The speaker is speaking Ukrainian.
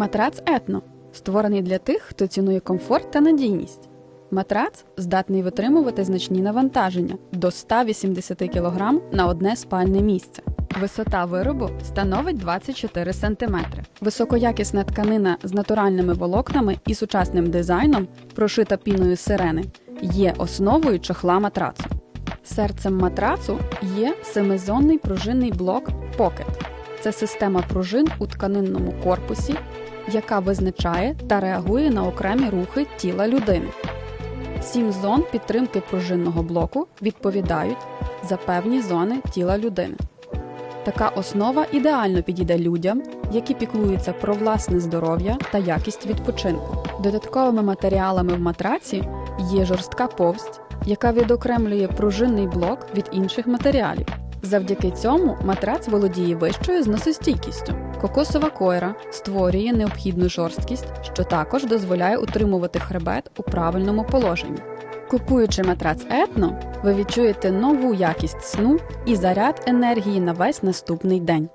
Матрац етно створений для тих, хто цінує комфорт та надійність. Матрац здатний витримувати значні навантаження до 180 кг на одне спальне місце. Висота виробу становить 24 см. Високоякісна тканина з натуральними волокнами і сучасним дизайном, прошита піною сирени, є основою чохла матрацу. Серцем матрацу є семизонний пружинний блок Pocket. Це система пружин у тканинному корпусі, яка визначає та реагує на окремі рухи тіла людини. Сім зон підтримки пружинного блоку відповідають за певні зони тіла людини. Така основа ідеально підійде людям, які піклуються про власне здоров'я та якість відпочинку. Додатковими матеріалами в матраці є жорстка повсть, яка відокремлює пружинний блок від інших матеріалів. Завдяки цьому матрац володіє вищою зносостійкістю. Кокосова койра створює необхідну жорсткість, що також дозволяє утримувати хребет у правильному положенні. Купуючи матрац етно, ви відчуєте нову якість сну і заряд енергії на весь наступний день.